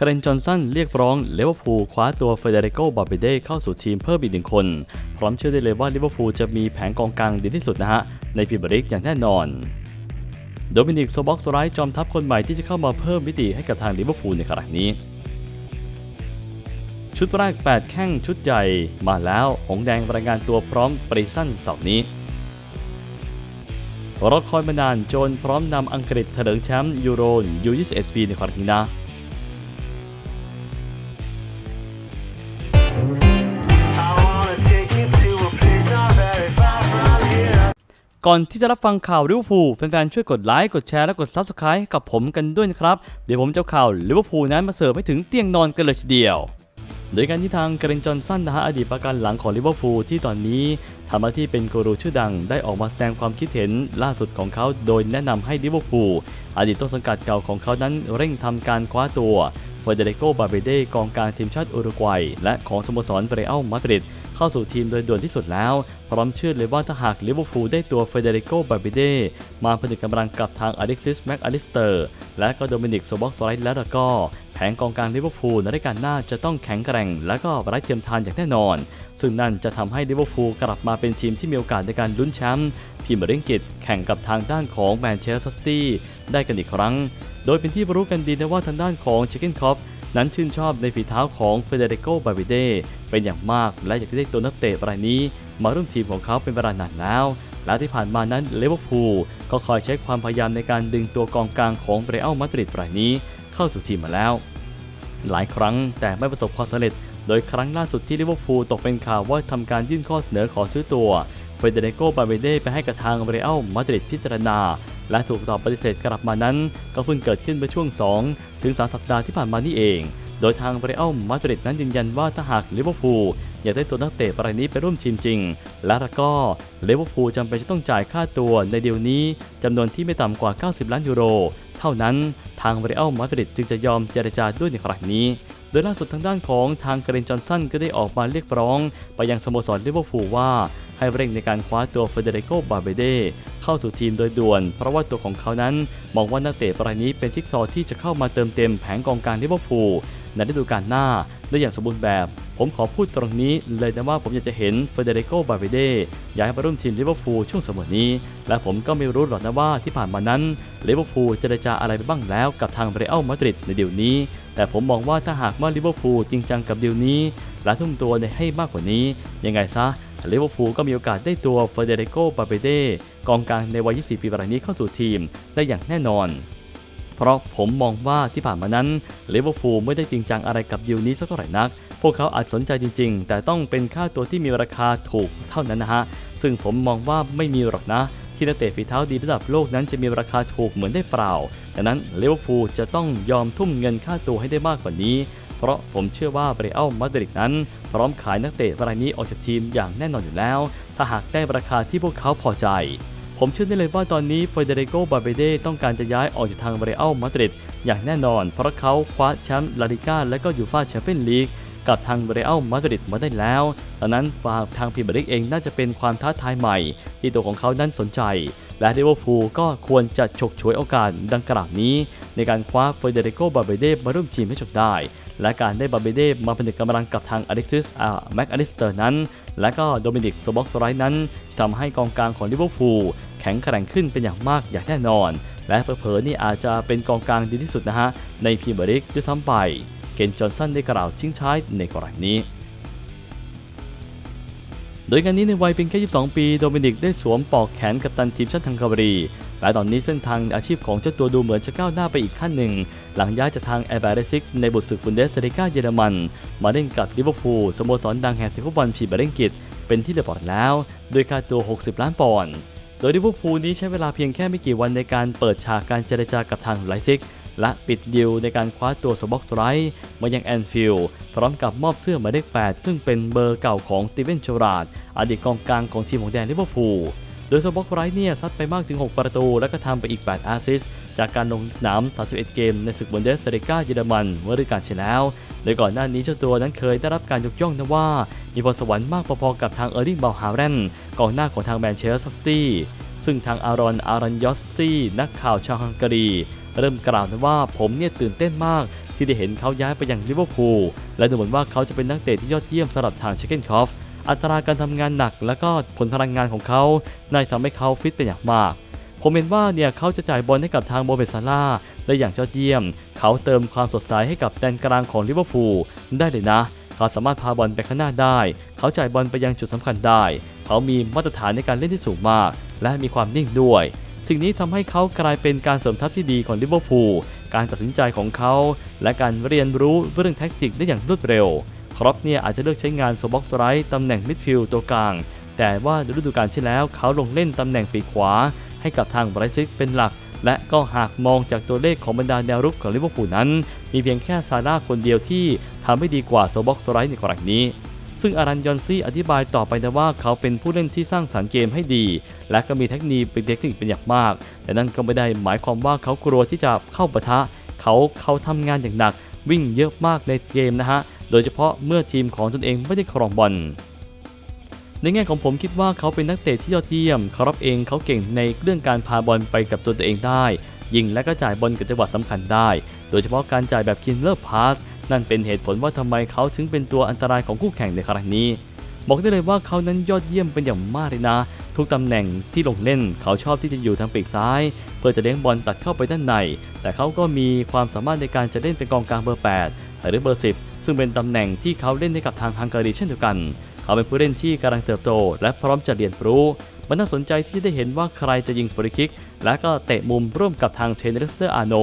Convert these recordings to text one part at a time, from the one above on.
คาเรนจอนสันเรียกร้องลิเวอร์พูลคว้าตัวเฟเดริโกบาเบเดเข้าสู่ทีมเพิ่มอีกหนึ่งคน พร้อมเชื่อได้เลยว่าลิเวอร์พูลจะมีแผงกองกลางดีที่สุดนะฮะ ในพรีเมียร์ลีกอย่างแน่นอน โดมินิกโซบ็อกสไรจอมทัพคนใหม่ที่จะเข้ามาเพิ่มมิติให้กับทางลิเวอร์พูลในครั้งนี้ ชุดแรก 8 แข้งชุดใหญ่มาแล้วหงแดงรายงานตัวพร้อมปริสั้นเสาร์นี้รอคอยมานานโจนพร้อมนำอังกฤษเถลิงแชมป์ยูโรยู21 ปีในครั้งนี้นะ ก่อนที่จะรับฟังข่าวลิเวอร์พูลแฟนๆ ช่วยกดไลค์ กดแชร์ และกด Subscribe กับผมกันด้วยนะครับ เดี๋ยวผมจะเอาข่าวลิเวอร์พูลนั้นมาเสิร์ฟให้ถึงเตียงนอนกันเลยทีเดียว โดยการที่ทางเกรนจอนสันนะฮะอดีตประกันหลังของลิเวอร์พูลที่ตอนนี้ทำหน้าที่เป็นกูรูชื่อดังได้ออกมาแสดงความคิดเห็นล่าสุดของเขาโดยแนะนำให้ลิเวอร์พูลอดีตต้นสังกัดเก่าของเขานั้นเร่งทำการคว้าตัวเฟเดริโกบาเบเดกองกลางทีมชาติอุรุกวัยและของสโมสรเรอัลมาดริด เข้าสู่ทีมโดยด่วนที่สุดแล้ว พร้อมเชื่อเลยว่าถ้าหากลิเวอร์พูลได้ตัวเฟเดริโกบาบิเดมาผนึกกำลังกับทางอเล็กซิสแม็กอลิสเตอร์และก็โดมินิกโซบ็อกสไลท์แล้วก็แผงกองกลางลิเวอร์พูลในรายการหน้าจะต้องแข็งแกร่ง และก็ไร้เทียมทานอย่างแน่นอน ซึ่งนั่นจะทำให้ลิเวอร์พูลกลับมาเป็นทีมที่มีโอกาสในการลุ้นแชมป์พรีเมียร์ลีกแข่งกับทางด้านของแมนเชสเตอร์ซิตี้ได้กันอีกครั้ง โดยเป็นที่รู้กันดีนะว่าทางด้านของเชคเก้นคอฟ นั้นชื่นชอบในฝีเท้าของเฟเดริโกบาวิเดเป็นอย่างมากและอยากจะได้ตัวนักเตะรายนี้ มาร่วมทีมของเขาเป็นเวลานานแล้วและที่ผ่านมานั้นเลเวอร์พูลก็คอยใช้ความพยายามในการดึงตัวกองกลางของเรอัลมาดริดรายนี้เข้าสู่ทีมมาแล้ว หลายครั้งแต่ไม่ประสบความสำเร็จ โดยครั้งล่าสุดที่ลิเวอร์พูลตกเป็นข่าวว่าทำการยื่นข้อเสนอขอซื้อตัวเฟเดริโกบาเบเดไปให้กับทางเรอัลมาดริดพิจารณา และถูกตอบปฏิเสธกลับมานั้น ก็เพิ่งเกิดขึ้นเมื่อช่วง 2 ถึง 3 สัปดาห์ที่ผ่านมานี่เอง โดยทางเรอัลมาดริดนั้นยืนยันว่าถ้าหากลิเวอร์พูลอยากได้ตัวนักเตะรายนี้ไปร่วมทีมจริงและก็ลิเวอร์พูลจำเป็นจะต้องจ่ายค่าตัวในเดียวนี้จำนวนที่ไม่ต่ำกว่า 90 ล้านยูโร เท่านั้นทางเรอัลมาดริดจึงจะยอมเจรจาด้วยในครั้งนี้โดยล่าสุดทางด้านของทางเกรนจอนสันก็ได้ออกมาเรียกร้อง ไปยังสโมสรลิเวอร์พูลว่า ให้เร่งในการคว้าตัวเฟเดริโกบาเบเดเข้าสู่ทีมโดยด่วน เพราะว่าตัวของเขานั้น มองว่านักเตะรายนี้เป็นทิกซอว์ที่จะเข้ามาเติมเต็มแผงกองกลางลิเวอร์พูลในฤดูกาลหน้าได้อย่างสมบูรณ์แบบ ผมขอพูดตรงนี้เลยนะว่าผมอยากจะเห็นเฟเดริโกบาเบเดย้ายมาร่วมทีมลิเวอร์พูลช่วงสมัยนี้ และผมก็ไม่รู้หรอกนะว่าที่ผ่านมานั้นลิเวอร์พูลเจรจาอะไรไปบ้างแล้วกับทางเรอัลมาดริดในเดี๋ยวนี้ แต่ผมมองว่าถ้าหากว่าลิเวอร์พูลจริงจังกับเดีลนี้ และทุ่มตัวในให้มากกว่านี้ ยังไงซะ ลิเวอร์พูลก็มีโอกาสได้ตัวเฟเดริโกบาเบเดกองกลางในวัย 24 ปีรายนี้เข้าสู่ทีมได้อย่างแน่นอน เพราะผมมองว่าที่ผ่านมานั้นลิเวอร์พูลไม่ได้จริงจังอะไรกับดีลนี้สักเท่าไหร่นัก พวกเขาอาจสนใจจริง ๆ แต่ต้องเป็นค่าตัวที่มีราคาถูกเท่านั้นนะฮะ ซึ่งผมมองว่าไม่มีหรอกนะที่นักเตะฝีเท้าดีระดับโลกนั้นจะมีราคาถูกเหมือนได้เปล่าดังนั้นลิเวอร์พูลจะต้องยอมทุ่มเงินค่าตัวให้ได้มากกว่านี้ เพราะผมเชื่อว่าเรอัลมาดริดนั้น พร้อมขายนักเตะรายนี้ออกจากทีมอย่างแน่นอนอยู่แล้ว ถ้าหากได้ราคาที่พวกเขาพอใจ ผมเชื่อได้เลยว่าตอนนี้เฟเดริโก บาเบเดต้องการจะย้ายออกจากทางเรอัลมาดริดอย่างแน่นอน เพราะเขาคว้าแชมป์ลาลิก้าและก็ยูฟ่าแชมเปี้ยนลีกกับทางเรอัลมาดริดมาได้แล้ว ดังนั้นฝายทางพรีเมียร์ลีกเองน่าจะเป็นความท้าทายใหม่ ที่ตัวของเขานั้นสนใจ และลิเวอร์พูลก็ควรจะฉกฉวยโอกาสดังกล่าวนี้ ในการคว้าเฟเดริโก บาเบเดมาร่วมทีมให้จบได้ และการได้บาเบเดมาผนึกกำลังกับทางอเล็กซิสอาแม็กอลิสเตอร์นั้น และก็โดมินิกโซบ็อกสไรนั้นทำให้กองกลางของลิเวอร์พูลแข็งแกร่งขึ้นเป็นอย่างมากอย่างแน่นอน และเผลอๆนี่อาจจะเป็นกองกลางดีที่สุดนะฮะ ในพรีเมียร์ลีกด้วยซ้ำไปเกนจอห์นสันได้กล่าวชิงช้ายในกรณีนี้โดยการนี้ในวัยเพียงแค่ 22 ปี โดมินิกได้สวมปอกแขนกัปตันทีมชาติฮังการี และตอนนี้เส้นทางอาชีพของเจ้าตัวดูเหมือนจะก้าวหน้าไปอีกขั้นหนึ่ง หลังย้ายจากทางแอร์แบรซิกในบุตรศึกบุนเดสลิกาเยอรมัน มาเล่นกับลิเวอร์พูลสโมสรดังแห่งฟุตบอลพรีเมียร์ลีกเป็นที่เรียบร้อยแล้วโดยค่าตัว 60 ล้านปอนด์โดยลิเวอร์พูลนี้ใช้เวลาเพียงแค่ไม่กี่วันในการเปิดฉากการเจรจากับทางไลซิกและปิดดีลในการคว้าตัวสบ็อกสไตร์มายังแอนฟิลด์พร้อมกับมอบเสื้อหมายเลข8ซึ่งเป็นเบอร์เก่าของสตีเวนเชอราร์ดอดีตกองกลางของทีมของแดนลิเวอร์พูล โดยสบ็อกไรท์เนี่ยซัดไปมากถึง 6 ประตู และก็ทำไปอีก 8 อาซิสจากการลงสนาม 31 เกมในศึกบุนเดสลิก้าเยอรมันเมื่อฤดูกาลที่แล้ว โดยก่อนหน้านี้เจ้าตัวนั้นเคยได้รับการยกย่องนะว่า มีพรสวรรค์มากพอๆกับทางเออร์ลิงบาลฮาร์เรนกองหน้าของทางแมนเชสเตอร์ซิตี้ซึ่งทางอารอนอารันยอสซี่นักข่าวชาวฮังการี เริ่มกล่าวนะว่าผมเนี่ยตื่นเต้นมากที่ได้เห็นเขาย้ายไปยังลิเวอร์พูลและดูเหมือนว่าเขาจะเป็นนักเตะที่ยอดเยี่ยมสำหรับทางเชคเกนคอฟ อัตราการทำงานหนัก และก็ผลพลังงานของเขาน่าจะทำให้เขาฟิตเป็นอย่างมาก ผมเห็นว่าเนี่ยเขาจะจ่ายบอลให้กับทางโมเมดซาร่าได้อย่างยอดเยี่ยม เขาเติมความสดใสให้กับแดนกลางของลิเวอร์พูลได้เลยนะ เขาสามารถพาบอลไปข้างหน้าได้ เขาจ่ายบอลไปยังจุดสำคัญได้ เขามีมาตรฐานในการเล่นที่สูงมาก และมีความนิ่งด้วยสิ่งนี้ทำให้เขากลายเป็นการเสริมทัพที่ดีของลิเวอร์พูล การตัดสินใจของเขา และการเรียนรู้เรื่องแท็กติกได้อย่างรวดเร็ว ครอปเนี่ยอาจจะเลือกใช้งานโซบ็อกสไรต์ตำแหน่งมิดฟิลด์ตัวกลาง แต่ว่าฤดูกาลที่แล้วเขาลงเล่นตำแหน่งปีกขวา ให้กับทางไบรซิกเป็นหลัก และก็หากมองจากตัวเลขของบรรดาแนวรุกของลิเวอร์พูลนั้น มีเพียงแค่ซาร่าคนเดียวที่ทำให้ดีกว่าโซบ็อกสไรต์ในกรณีนี้ซึ่งอารันยอนซี่อธิบายต่อไปนะว่าเขาเป็นผู้เล่นที่สร้างสรรค์เกมให้ดี และก็มีเทคนิคเป็นเทคนิคเป็นอย่างมาก แต่นั่นก็ไม่ได้หมายความว่าเขากลัวที่จะเข้าปะทะ เขาเขาทำงานอย่างหนัก วิ่งเยอะมากในเกมนะฮะ โดยเฉพาะเมื่อทีมของตนเองไม่ได้ครองบอลในแง่ของผมคิดว่าเขาเป็นนักเตะที่ยอดเยี่ยมคารับเองเขาเก่งในเรื่องการพาบอลไปกับตัวตัวเองได้ ยิงและก็จ่ายบอลกับจังหวะสำคัญได้ โดยเฉพาะการจ่ายแบบคินเลอร์พาสนั่นเป็นเหตุผลว่าทำไมเขาถึงเป็นตัวอันตรายของคู่แข่งในครั้งนี้ บอกได้เลยว่าเขานั้นยอดเยี่ยมเป็นอย่างมากเลยนะ ทุกตำแหน่งที่ลงเล่นเขาชอบที่จะอยู่ทางปีกซ้าย เพื่อจะเลี้ยงบอลตัดเข้าไปด้านใน แต่เขาก็มีความสามารถในการจะเล่นเป็นกองกลางเบอร์ 8 หรือเบอร์ 10 ซึ่งเป็นตำแหน่งที่เขาเล่นให้กับทางฮังการีเช่นเดียวกัน เขาเป็นผู้เล่นที่กำลังเติบโต และพร้อมจะเรียนรู้ มันน่าสนใจที่จะได้เห็นว่าใครจะยิงฟรีคิก และก็เตะมุมร่วมกับทางเทนนิสเตอร์อาโน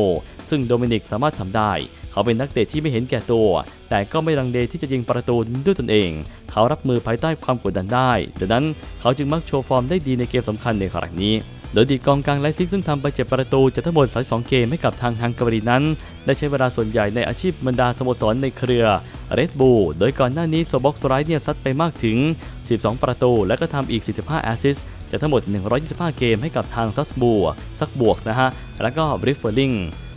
ซึ่งโดมินิกสามารถทำได้ เขาเป็นนักเตะที่ไม่เห็นแก่ตัว แต่ก็ไม่ลังเลที่จะยิงประตูด้วยตนเอง เขารับมือภายใต้ความกดดันได้ดังนั้นเขาจึงมักโชว์ฟอร์มได้ดีในเกมสำคัญในครั้งนี้ โดยดีดกองกลางไลซิกซึ่งทำไปเจ็ดประตูจากทั้งหมด 32 เกมให้กับทางฮังการีนั้น ได้ใช้เวลาส่วนใหญ่ในอาชีพบรรดาสโมสรในเครือเรดบูโดยก่อนหน้านี้โซบ็อกสไรท์เนี่ยซัดไปมากถึง 12 ประตู และก็ทำอีก 45 แอสซิสจากทั้งหมด 125 เกมให้กับทางซัสบูซักบวกนะฮะ แล้วก็บริฟเฟอร์ลิง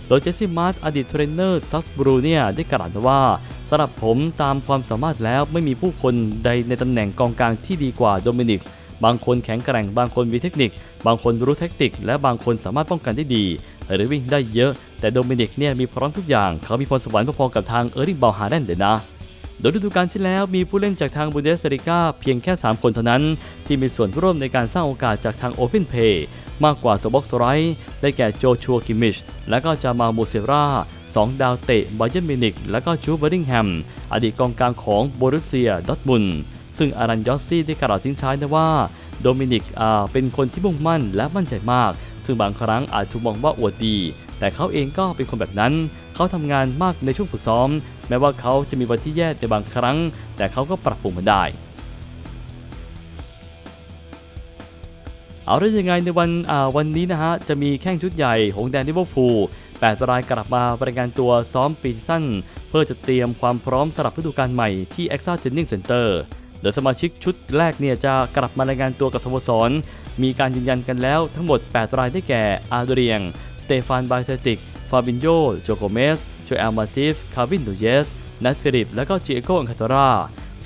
โดยเจสซี่มาร์ตอดีตเทรนเนอร์ซัสบรูเนี่ยได้กล่าวว่าสำหรับผมตามความสามารถแล้วไม่มีผู้คนใดในตำแหน่งกองกลางที่ดีกว่าโดมินิก บางคนแข็งแกร่ง บางคนมีเทคนิค บางคนรู้แทคติกและบางคนสามารถป้องกันได้ดี หรือวิ่งได้เยอะ แต่โดมินิกเนี่ยมีพร้อมทุกอย่าง เขามีพรสวรรค์พอๆกับทางเออร์ลิงบอลฮาแดนเดนนะโดยฤดูกาลที่แล้วมีผู้เล่นจากทางบูเดสเริกาเพียงแค่ 3 คนเท่านั้น ที่มีส่วนร่วมในการสร้างโอกาสจากทาง Open Play มากกว่าโซบ็อกสไรท์ได้แก่โจชัวคิมิช และก็จามาโมเซราสองดาวเตะบ a เย r n มินิกและก็จูเบอริงแฮมอดีตกองกลางของโบรุสเซียดอทมุนด์ ซึ่งอารันยอสซี่ได้กล่าวทิ้งท้ายนะว่า โดมินิกอาเป็นคนที่มุ่งมั่นและมั่นใจมาก ซึ่งบางครั้งอาจถูกมองว่าอวดดี แต่เขาเองก็เป็นคนแบบนั้น เขาทำงานมากในช่วงฝึกซ้อม แม้ว่าเขาจะมีวันที่แย่ในบางครั้ง แต่เขาก็ปรับปรุงมันได้เอาได้ยังไงในวันวันนี้นะฮะ จะมีแข่งชุดใหญ่หงแดงลิเวอร์พูล8รายกลับมารายงานตัวซ้อมปีสั้น เพื่อจะเตรียมความพร้อมสำหรับฤดูกาลใหม่ที่ e x a Training Center โดยสมาชิกชุดแรกเนี่ยจะกลับมารายงานตัวกับสโมสร มีการยืนยันกันแล้วทั้งหมด 8 รายได้แก่ อาร์เดรียง สเตฟานไบเซติก ฟาบินโยโจโกเมสโจเอลมาติฟ คาร์วินดูเยส นัทฟิลิป และก็จิเอโกอังคาตรา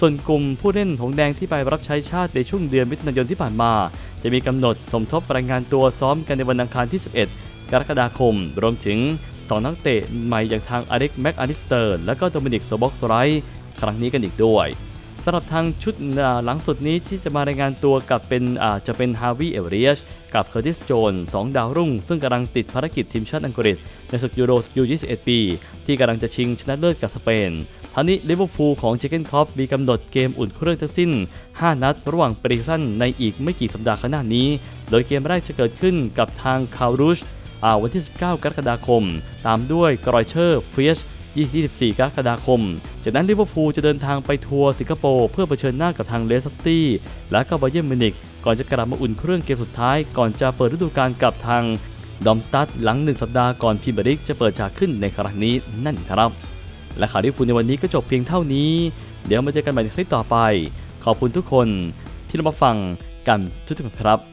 ส่วนกลุ่มผู้เล่นหงแดงที่ไปรับใช้ชาติในช่วงเดือนมิถุนายนที่ผ่านมา จะมีกำหนดสมทบรายงานตัวซ้อมกันในวันอังคารที่ 11 กรกฎาคม รวมถึง 2 นักเตะใหม่อย่างทางอเล็กแม็กอาริสเตอร์ และก็โดมินิกโซบ็อกสไรท์ครั้งนี้กันอีกด้วย สำหรับทางชุดหลังสุดนี้ที่จะมารายงานตัวกับเป็นจะเป็นฮาวิเอเวรียชกับเคอร์ติสโจนสองดาวรุ่ง ซึ่งกำลังติดภารกิจทีมชาติอังกฤษ ในศึกยูโรยู21 ปี ที่กำลังจะชิงชนะเลิศกับสเปนทั้งนี้ลิเวอร์พูลของเจเกนคอปมีกำหนดเกมอุ่นเครื่องทั้งสิ้น 5 นัดระหว่างปรีซันในอีกไม่กี่สัปดาห์ข้างหน้านี้ โดยเกมแรกจะเกิดขึ้นกับทางคารูชวันที่ 19 กรกฎาคม ตามด้วยกรอยเชอร์เฟียช 24 กรกฎาคม จากนั้นลิเวอร์พูลจะเดินทางไปทัวร์สิงคโปร์เพื่อเผชิญหน้ากับทางเลสเตอร์ซิตี้และก็บาเยิร์นมิวนิกก่อนจะกลับมาอุ่นเครื่องเกมสุดท้าย ก่อนจะเปิดฤดูกาลกับทางดอมสตัดหลัง 1 สัปดาห์ก่อนพีเมียร์ลีกจะเปิดฉากขึ้นในครั้งนี้นั่นครับ และข่าวลิเวอร์พูลในวันนี้ก็จบเพียงเท่านี้ เดี๋ยวมาเจอกันใหม่ในคลิปต่อไป ขอบคุณทุกคนที่รามาฟังกันทุกๆคนครับ